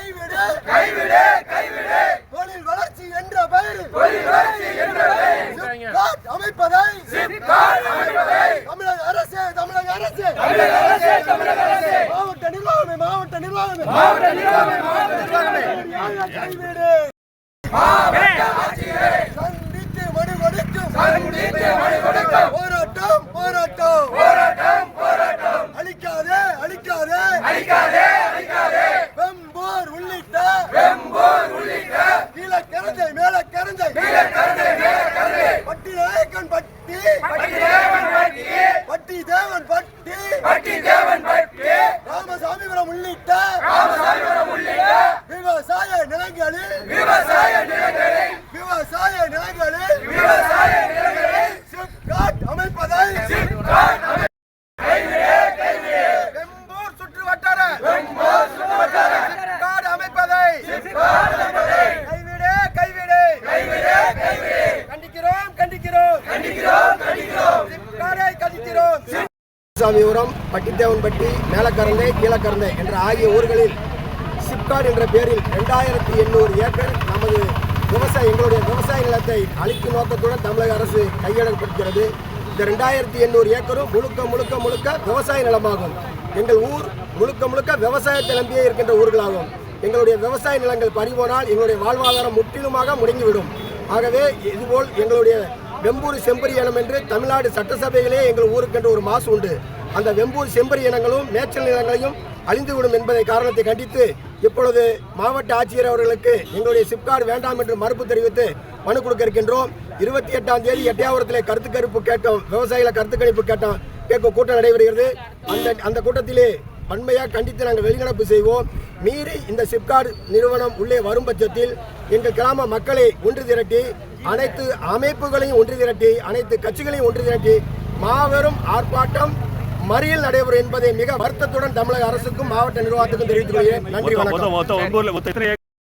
கைவிடு கைவிடு கைவிடு. தொழில் வளர்ச்சி என்ற பெயரில் தொழில் வளர்ச்சி என்ற பெயரில். அமைப்பதை தமிழக அரசு தமிழக அரசு. தமிழக அரசே தமிழக அரசே. மாவட்ட நிர்வாகமே மாவட்ட நிர்வாகமே. மாவட்ட நிர்வாகமே மாவட்ட நிர்வாகமே. கைவிடு. மாவட்ட ஆட்சியரை. போராட்டம் போராட்டம். போராட்டம் போராட்டம். அழிக்காதே அழிக்காதே. அழிக்காதே. நாயக்கன் பட்டி. பட்டி தேவன் பட்டி. பட்டி தேவன் பட்டி பட்டி தேவன் பட்டி ராமசாமிபுரம் உள்ளிட்ட ராமசாமிபுரம் உள்ளிட்ட விவசாய நிலங்களில். விவசாய நிலங்களை விவசாய நிலங்களில். விவசாய நிலங்களை சிப்காட் அமைப்பதை சிப்காட் அமை- கைவிடு கைவிடு வெம்போர் சுற்று வட்டார வெம்போர் சுற்றுவட்டார சிப்காட் அமைப்பதை சிப்காட் அமைப்பதை கைவிடு கைவிடு கைவிடு கைவிடு கண்டிக்கிறோம் கண்டிக்கிறோம் கண்டிக்கிறோம் கண்டிக்கிறோம் சிப்காடை கண்டிக்கிறோம் சாமிபுரம் பட்டித்தேவன்பட்டி மேலக்கரந்தை கீழக்கரந்தை என்ற ஆகிய ஊர்களில் சிப்காட் என்ற பெயரில் ரெண்டாயிரத்தி எண்ணூறு ஏக்கர் நமது விவசாய எங்களுடைய விவசாய நிலத்தை அழிக்கும் நோக்கத்துடன் தமிழக அரசு கையெழுப்படுத்துகிறது இந்த ரெண்டாயிரத்தி எண்ணூறு ஏக்கரும் முழுக்க முழுக்க முழுக்க விவசாய நிலமாகும். எங்கள் ஊர் முழுக்க முழுக்க விவசாயத்தை நம்பியே இருக்கின்ற ஊர்களாகும். எங்களுடைய விவசாய நிலங்கள் பறிபோனால் எங்களுடைய வாழ்வாதாரம் முற்றிலுமாக முடங்கிவிடும். ஆகவே இதுபோல் எங்களுடைய வெம்பூர் செம்பரி இனம் என்று தமிழ்நாடு சட்டசபையிலே எங்கள் ஊருக்கென்று ஒரு மாசு உண்டு. அந்த வெம்பூர் செம்பரி இனங்களும் மேய்ச்சல் நிலங்களையும் அழிந்துவிடும் என்பதை காரணத்தை கண்டித்து இப்பொழுது மாவட்ட ஆட்சியர் அவர்களுக்கு எங்களுடைய சிப்கார்டு வேண்டாம் என்று மறுப்பு தெரிவித்து மனு கொடுக்க இருக்கின்றோம். இருபத்தி எட்டாம் தேதி எட்டையாவரத்தில் கருத்து கருப்பு கேட்டோம் விவசாயிகளை கருத்து கணிப்பு கேட்டோம் கேட்கும் கூட்டம் நடைபெறுகிறது. அந்த அந்த கூட்டத்திலே வன்மையாக கண்டித்து நாங்கள் வெளிநடப்பு செய்வோம். மீறி இந்த சிப்கார்டு நிறுவனம் உள்ளே வரும் பட்சத்தில் எங்கள் கிராம மக்களை ஒன்று திரட்டி அனைத்து அமைப்புகளையும் ஒன்று திரட்டி அனைத்து கட்சிகளையும் ஒன்று திரட்டி மாபெரும் ஆர்ப்பாட்டம் மறியல் நடைபெறும் என்பதை மிக வருத்தத்துடன் தமிழக அரசுக்கும் மாவட்ட நிர்வாகத்துக்கும் தெரிவித்துக் கொள்கிறேன். நன்றி வணக்கம்.